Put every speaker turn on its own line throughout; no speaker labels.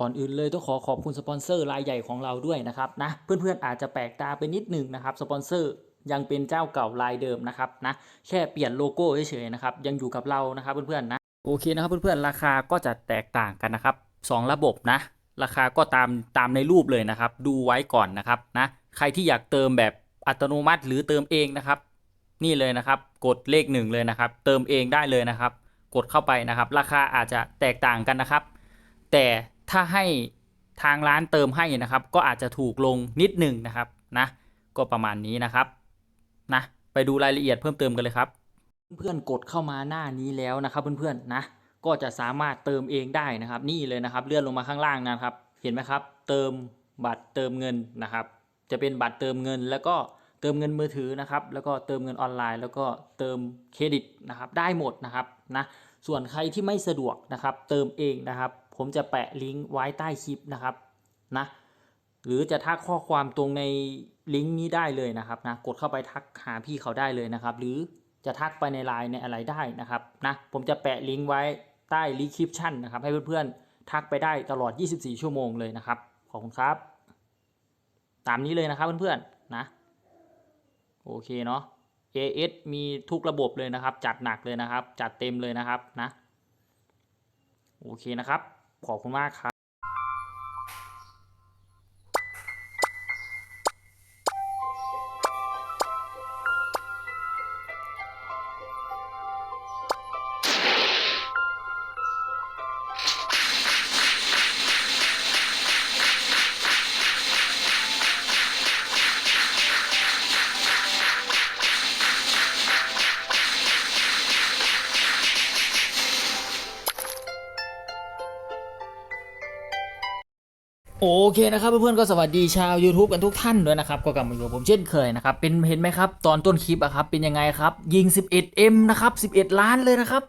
ก่อนอื่นเลยต้องขอขอบคุณสปอนเซอร์รายใหญ่ของเราด้วยนะครับนะเพื่อนๆอาจจะแปลกตาไปนิดหนึงนะครับสปอนเซอร์ยังเป็นเจ้าเก่ารายเดิมนะครับนะแค่เปลี่ยนโลโก้เฉยๆนะครับยังอยู่กับเรานะครับเพื่อนๆนะโอเคนะครับเพื่อนๆราคาก็จะแตกต่างกันนะครับสองระบบนะ ราคาก็ตามตามในรูปเลยนะครับ ดูไว้ก่อนนะครับนะใครที่อยากเติมแบบอัตโนมัติหรือเติมเองนะครับ นี่เลยนะครับ กดเลขหนึ่งเลยนะครับ เติมเองได้เลยนะครับ กดเข้าไปนะครับ ราคาอาจจะแตกต่างกันนะครับ แต่ ถ้าให้ทางร้านเติมให้นะครับ ก็อาจจะถูกลงนิดหนึ่งนะครับนะก็ประมาณนี้นะครับนะไปดูรายละเอียดเพิ่มเติมกันเลยครับ เพื่อนๆกดเข้ามาหน้านี้แล้วนะครับเพื่อนๆนะก็จะสามารถเติมเองได้นะครับ นี่เลยนะครับ เลื่อนลงมาข้างล่างนะครับ เห็นไหมครับ เติมบัตรเติมเงินนะครับ จะเป็นบัตรเติมเงิน แล้วก็เติมเงินมือถือนะครับ แล้วก็เติมเงินออนไลน์ แล้วก็เติมเครดิตนะครับ ได้หมดนะครับนะส่วนใครที่ไม่สะดวกนะครับ เติมเองนะครับ ผมจะแปะลิงก์ไว้ใต้คลิปนะครับนะหรือจะทักข้อความตรงในลิงก์นี้ได้เลยนะครับนะกดเข้าไปทักหาพี่เขาได้เลยนะครับ หรือจะทักไปในไลน์ในอะไรได้นะครับนะผมจะแปะลิงก์ไว้ใต้รีคริปชั่นนะครับ ให้เพื่อนๆทักไปได้ตลอด 24 ชั่วโมงเลยนะครับ ขอบคุณครับ ตามนี้เลยนะครับเพื่อนๆนะโอเคเนาะ AS มีทุกระบบเลยนะครับ จัดหนักเลยนะครับ จัดเต็มเลยนะครับนะโอเคนะครับ ขอบคุณมากครับ โอเคนะครับเพื่อนๆก็สวัสดีชาว YouTube กันทุกท่านด้วยนะครับก็กลับมาอยู่กับผมเช่นเคยนะครับเป็นเห็นไหมครับ ตอนต้นคลิปอะครับเป็นยังไงครับ ยิง 11M นะครับ 11 ล้านเลยนะครับ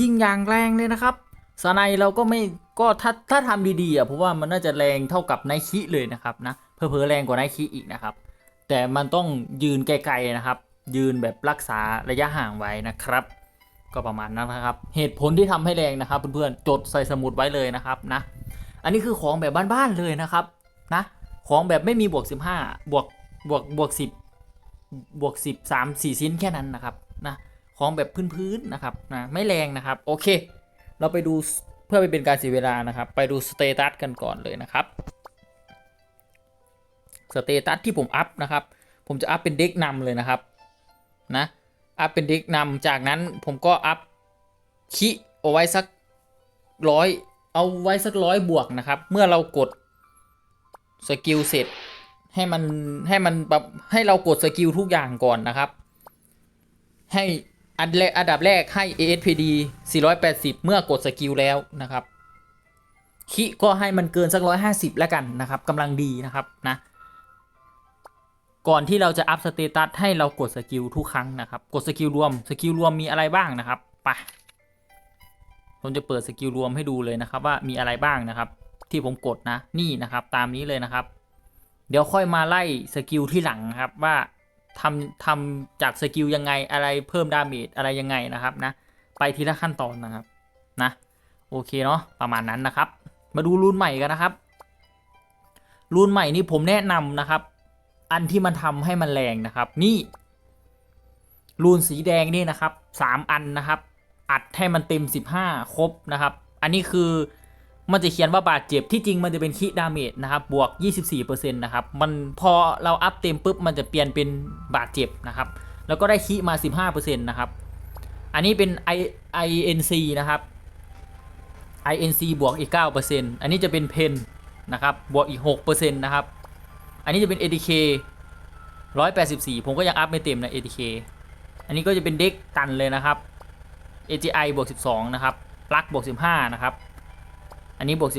ยิงอย่างแรงเลยนะครับสไนเราก็ไม่ก็ถ้าถ้าทำดีๆอะผมว่ามันน่าจะแรงเท่ากับไนคิเลยนะครับนะเพอเพอแรงกว่าไนคิอีกนะครับ แต่มันต้องยืนไกลๆนะครับ ยืนแบบรักษาระยะห่างไว้นะครับ ก็ประมาณนั้นนะครับ เหตุผลที่ทำให้แรงนะครับ เพื่อนๆจดใส่สมุดไว้เลยนะครับนะ อันนี้คือของแบบบ้านๆเลยนะครับนะของแบบไม่มีบวก 15 บวกบวกบวก 10 บวก 10 3 4ชิ้นแค่นั้นนะครับนะของแบบพื้นๆนะครับนะไม่แรงนะครับโอเค เราไปดูเพื่อไปเป็นการเสียเวลานะครับ ไปดูสเตตัสกันก่อนเลยนะครับสเตตัสที่ผมอัพนะครับ ผมจะอัพเป็นเด็กนำเลยนะครับนะอัพเป็นเด็กนำจากนั้นผมก็อัพคิเอาไว้สักร้อย เอาไว้สักร้อยบวกนะครับ เมื่อเรากดสกิลเสร็จให้มันให้มันแบบให้เรากดสกิลทุกอย่างก่อนนะครับ ให้อันแรกอันดับแรกให้ ASPD 480 เมื่อกดสกิลแล้วนะครับคิก็ให้มันเกินสัก150แล้วกันนะครับกำลังดีนะครับนะ ก่อนที่เราจะอัพสเตตัสให้เรากดสกิลทุกครั้งนะครับ กดสกิลรวมสกิลรวมมีอะไรบ้างนะครับไป ผมจะเปิดสกิลรวมให้ดูเลยนะครับว่ามีอะไรบ้างนะครับ ที่ผมกดนะนี่นะครับ ตามนี้เลยนะครับ เดี๋ยวค่อยมาไล่สกิลที่หลังนะครับว่าทำทำจากสกิลยังไงอะไรเพิ่มดาเมจอะไรยังไงนะครับนะ ไปทีละขั้นตอนนะครับนะโอเคเนาะประมาณนั้นนะครับ มาดูรูนใหม่กันนะครับรูนใหม่นี่ผมแนะนำนะครับ อันที่มันทำให้มันแรงนะครับ นี่รูนสีแดงนี่นะครับสามอันนะครับ อัดให้มันเต็ม 15 ครบนะครับ อันนี้คือมันจะเขียนว่าบาดเจ็บที่จริงมันจะเป็นคีดาเมจนะครับบวก 24%นะครับมันพอเราอัพเต็มปุ๊บมันจะเปลี่ยนเป็นบาดเจ็บนะครับ แล้วก็ได้คีมา 15%นะครับ อันนี้เป็น I INC นะครับ INC บวกอีก 9%อันนี้จะเป็นเพนนะครับบวกอีก 6%นะครับ อันนี้จะเป็น ADK 184 ผมก็ยังอัพไม่เต็มนะ ADK อันนี้ก็จะเป็นเด็กตันเลยนะครับ AGI บวก 12 นะครับปลั๊กบวก 15 นะครับ อันนี้บวก 15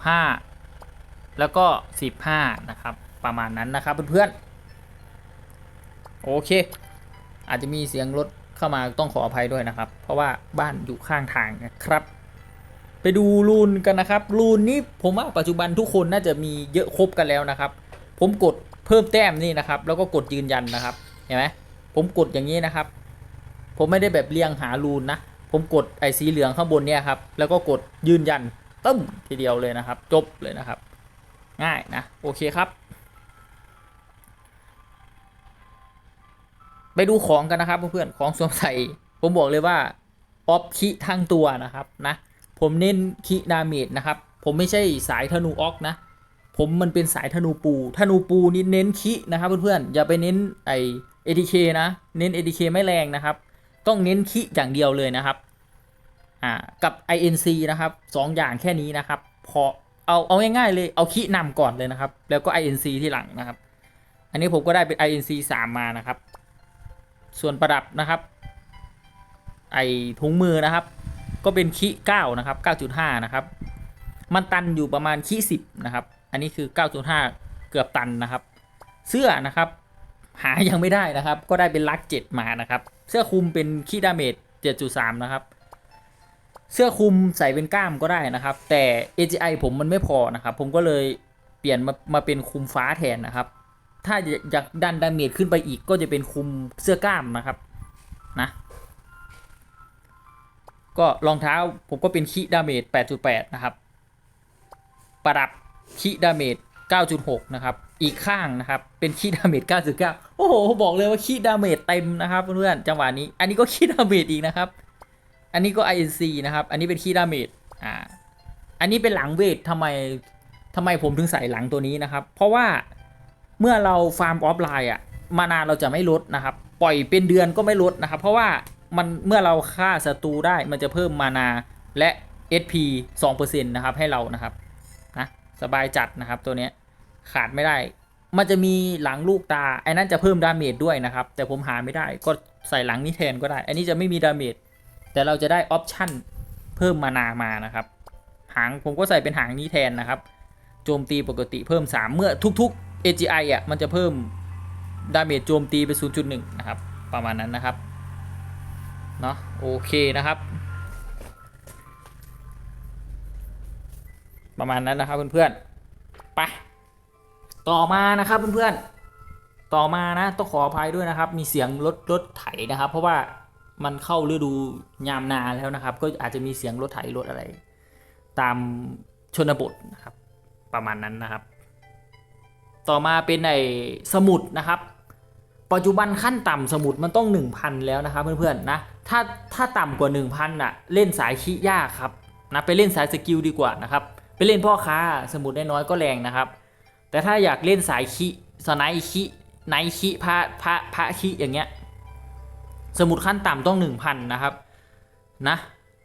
15 แล้วก็ 15 นะครับ ประมาณนั้นนะครับเพื่อนๆ โอเค อาจจะมีเสียงรถเข้ามาต้องขออภัยด้วยนะครับ เพราะว่าบ้านอยู่ข้างทางนะครับ ไปดูรูนกันนะครับ รูนนี้ผมว่าปัจจุบันทุกคนน่าจะมีเยอะครบกันแล้วนะครับ ผมกดเพิ่มแต้มนี่นะครับ แล้วก็กดยืนยันนะครับ เห็นไหมผมกดอย่างนี้นะครับ ผมไม่ได้แบบเรียงหารูนนะ ผมกดไอ้สีเหลืองข้างบนเนี่ยครับ แล้วก็กดยืนยันตึ้มทีเดียวเลยนะครับ จบเลยนะครับ ง่ายนะ โอเคครับ ไปดูของกันนะครับเพื่อนๆของสวมใส่ ผมบอกเลยว่าออฟคิทั้งตัวนะครับนะผมเน้นคิดาเมจนะครับ ผมไม่ใช่สายธนูออกนะ ผมมันเป็นสายธนูปูธนูปูนี่เน้นคินะครับเพื่อนๆอย่าไปเน้นไอเอทีเคนะ เน้น ATK ไม่แรงนะครับ ต้องเน้นคิอย่างเดียวเลยนะครับอ่ากับ INC นะครับสองอย่างแค่นี้นะครับ พอเอาเอาง่ายๆเลยเอาคินำก่อนเลยนะครับ แล้วก็ INC ที่หลังนะครับ อันนี้ผมก็ได้เป็น INC 3 มานะครับ ส่วนประดับนะครับ ไอถุงมือนะครับ ก็เป็นคิ9นะครับ9.5 นะครับ มันตันอยู่ประมาณคิ10 นะครับ อันนี้คือ 9.5 เกือบตันนะครับ เสื้อนะครับ หายังไม่ได้นะครับ ก็ได้เป็นลักเจ็ดมานะครับ เสื้อคลุมเป็นคีดาเมจ7.3 นะครับ เสื้อคลุมใส่เป็นกล้ามก็ได้นะครับ แต่ AGI ผมมันไม่พอนะครับ ผมก็เลยเปลี่ยนมามาเป็นคลุมฟ้าแทนนะครับ ถ้าอยากดันดาเมจขึ้นไปอีกก็จะเป็นคลุมเสื้อกล้ามนะครับนะก็รองเท้าผมก็เป็นคีดาเมจ8.8 นะครับ ประดับคีดาเมจ9.6 นะครับ อีกข้างนะครับ เป็นคีดาเมจ 9.9 โอ้โห บอกเลยว่าคีดาเมจเต็มนะครับเพื่อนๆจังหวะนี้ อันนี้ก็คีดาเมจอีกนะครับ อันนี้ก็ INC นะครับ อันนี้เป็นคีดาเมจ อ่า อันนี้เป็นหลังเวททำไมทำไมผมถึงใส่หลังตัวนี้นะครับ เพราะว่าเมื่อเราฟาร์มออฟไลน์อะ มานาเราจะไม่ลดนะครับ ปล่อยเป็นเดือนก็ไม่ลดนะครับ เพราะว่ามันเมื่อเราฆ่าศัตรูได้มันจะเพิ่มมานาและ SP 2%นะครับให้เรานะครับ นะ สบายจัดนะครับตัวเนี้ย ขาดไม่ได้ มันจะมีหลังลูกตา ไอ้นั่นจะเพิ่มดาเมจด้วยนะครับ แต่ผมหาไม่ได้ ก็ใส่หลังนี้แทนก็ได้ อันนี้จะไม่มีดาเมจ แต่เราจะได้ออปชั่นเพิ่มมานามานะครับ หางผมก็ใส่เป็นหางนี้แทนนะครับ โจมตีปกติเพิ่ม 3 เมื่อทุกๆ AGI อะ มันจะเพิ่มดาเมจโจมตีไป 0.1 นะครับ ประมาณนั้นนะครับ เนาะโอเคนะครับ ประมาณนั้นนะครับเพื่อนๆ ไป ต่อมานะครับเพื่อนๆ ต่อมานะต้องขออภัยด้วยนะครับ มีเสียงรถรถไถนะครับ เพราะว่ามันเข้าฤดูยามนาแล้วนะครับ ก็อาจจะมีเสียงรถไถรถอะไร ตามชนบทนะครับ ประมาณนั้นนะครับ ต่อมาเป็นไอสมุดนะครับ ปัจจุบันขั้นต่ำสมุดมันต้อง 1,000 แล้วนะครับเพื่อนๆนะถ้าถ้าต่ำกว่า 1,000อะเล่นสายขี้ยากครับนะไปเล่นสายสกิลดีกว่านะครับ ไปเล่นพ่อค้าสมุดน้อยๆก็แรงนะครับ แต่ถ้าอยากเล่นสายขี้สไนค์ขี้ไนท์ขี้พระพระพระขี้อย่างเงี้ย สมุดขั้นต่ำต้อง1,000นะครับ นะ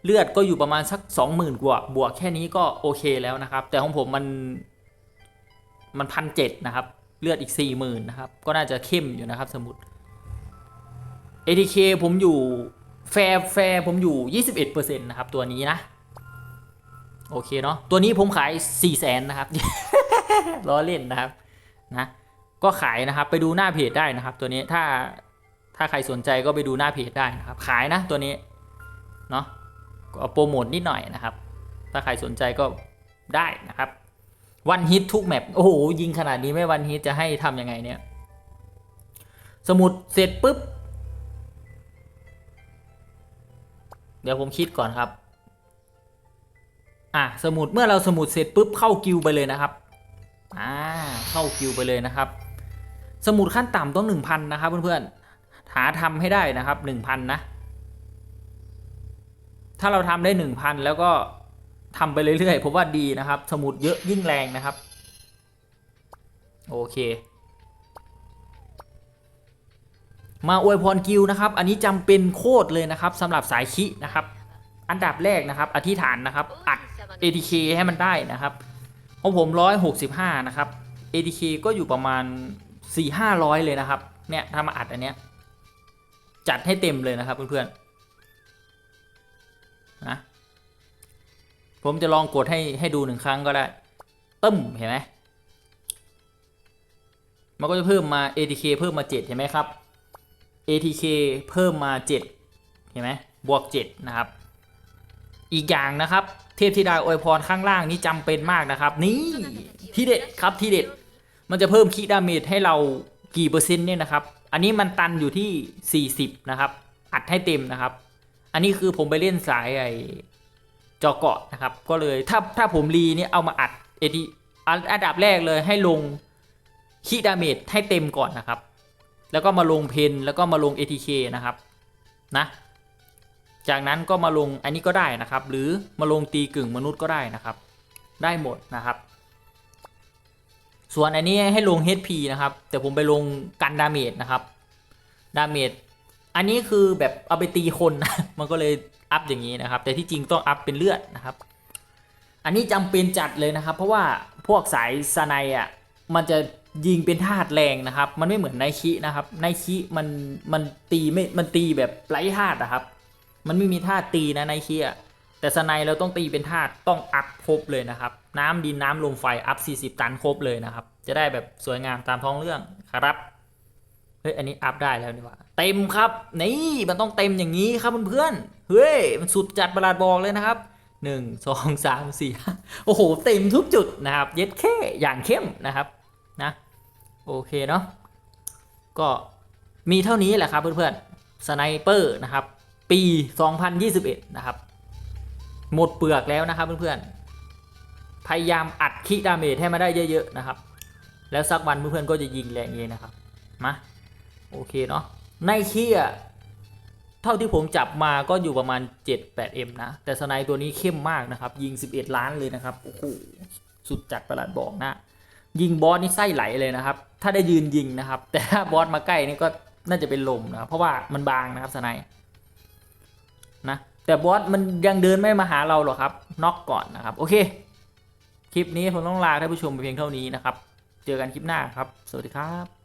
เลือดก็อยู่ประมาณสัก20,000กว่า บวกแค่นี้ก็โอเคแล้วนะครับ แต่ของผมมัน มันพันเจ็ดนะครับ เลือดอีก40,000นะครับ ก็น่าจะเข้มอยู่นะครับสมุด ATK ผมอยู่แฟร์แฟร์ผมอยู่ 21%นะครับ ตัวนี้นะ โอเคเนาะตัวนี้ผมขาย4 0 0 0 0นนะครับ ล้อเล่นนะครับนะก็ขายนะครับไปดูหน้าเพจได้นะครับ ตัวนี้ถ้าถ้าใครสนใจก็ไปดูหน้าเพจได้นะครับ ขายนะตัวนี้เนาะก็โปรโมทนิดหน่อยนะครับ ถ้าใครสนใจก็ได้นะครับวันฮิตทุกแมปโอ้โหยิงขนาดนี้ไม่วันฮิตจะให้ทำยังไงเนี่ย สมุดเสร็จปุ๊บ เดี๋ยวผมคิดก่อนครับ อะสมุดเมื่อเราสมุดเสร็จปุ๊บเข้ากิวไปเลยนะครับ อ่าเข้ากิวไปเลยนะครับ สมุดขั้นต่ำต้องหนึ่งพันนะครับเพื่อนๆหาทำให้ได้นะครับหนึ่งพันนะ ถ้าเราทำได้หนึ่งพันแล้วก็ทำไปเรื่อยๆผมว่าดีนะครับ สมุดเยอะยิ่งแรงนะครับ โอเค มาอวยพรกิวนะครับ อันนี้จำเป็นโคตรเลยนะครับสำหรับสายคินะครับ อันดับแรกนะครับ อธิษฐานนะครับ อัด ATK ให้มันได้นะครับ ของผม 165 นะครับ ATK ก็อยู่ประมาณ 4-500 เลยนะครับ เนี่ยถ้ามาอัดอันเนี้ย จัดให้เต็มเลยนะครับเพื่อนๆ นะ ผมจะลองกดให้ให้ดูหนึ่งครั้งก็ได้ ตึ้มเห็นไหมมันก็จะเพิ่มมา ATK เพิ่มมา 7 เห็นไหมครับ ATK เพิ่มมา 7 เห็นไหมบวก 7 นะครับ อีกอย่างนะครับ เทพธิดาอวยพรข้างล่างนี้จำเป็นมากนะครับ นี่ที่เด็ดครับที่เด็ด มันจะเพิ่มคีดาเมจให้เรากี่เปอร์เซ็นต์เนี่ยนะครับ อันนี้มันตันอยู่ที่ 40 นะครับ อัดให้เต็มนะครับ อันนี้คือผมไปเล่นสายไอจอเกาะนะครับ ก็เลยถ้าถ้าผมรีเนี่ยเอามาอัดเอทีอันดับแรกเลยให้ลงคีดาเมจให้เต็มก่อนนะครับ แล้วก็มาลงเพนแล้วก็มาลง ATK นะครับ นะ จากนั้นก็มาลงอันนี้ก็ได้นะครับ หรือมาลงตีกึ่งมนุษย์ก็ได้นะครับ ได้หมดนะครับ ส่วนอันนี้ให้ลง HP นะครับ แต่ผมไปลงกันดาเมจนะครับดาเมจอันนี้คือแบบเอาไปตีคนนะมันก็เลยอัพอย่างนี้นะครับ แต่ที่จริงต้องอัพเป็นเลือดนะครับ อันนี้จำเป็นจัดเลยนะครับ เพราะว่าพวกสายสไนอะมันจะยิงเป็นธาตุแรงนะครับ มันไม่เหมือนไนคินะครับไนคิมันมันตีไม่มันตีแบบไร้ธาตุนะครับ มันไม่มีธาตีนะไนคิอะแต่สไนเราต้องตีเป็นธาตุต้องอัพครบเลยนะครับ น้ำดินน้ำลมไฟอัพ 40 ตันครบเลยนะครับ จะได้แบบสวยงามตามท้องเรื่องครับเฮ้ยอันนี้อัพได้แล้วนี่ว่าเต็มครับนี่มันต้องเต็มอย่างนี้ครับเพื่อนๆเฮ้ยมันสุดจัดประหลาดบอกเลยนะครับหนึ่งสองสามสี่ห้าโอ้โห เต็มทุกจุดนะครับ เย็ดแค่อย่างเข้มนะครับนะโอเคเนาะก็มีเท่านี้แหละครับเพื่อนๆสไนเปอร์นะครับ ปี 2021 นะครับ หมดเปลือกแล้วนะครับเพื่อนๆ พยายามอัดคิดาเมจให้มาได้เยอะๆนะครับ แล้วสักวันเพื่อนๆก็จะยิงแรงเองนะครับ มาโอเคเนาะ ในคีอะเท่าที่ผมจับมาก็อยู่ประมาณ 7-8M นะ แต่สไนตัวนี้เข้มมากนะครับ ยิง 11 ล้านเลยนะครับ โอ้โห สุดจัดประหลาดบอกนะ ยิงบอสนี่ไส้ไหลเลยนะครับ ถ้าได้ยืนยิงนะครับ แต่ถ้าบอสมาใกล้นี่ก็น่าจะเป็นลมนะ เพราะว่ามันบางนะครับสไน นะ แต่บอสมันยังเดินไม่มาหาเราหรอกครับน็อกก่อนนะครับ โอเค คลิปนี้ผมต้องลาท่านผู้ชมไปเพียงเท่านี้นะครับ เจอกันคลิปหน้าครับ สวัสดีครับ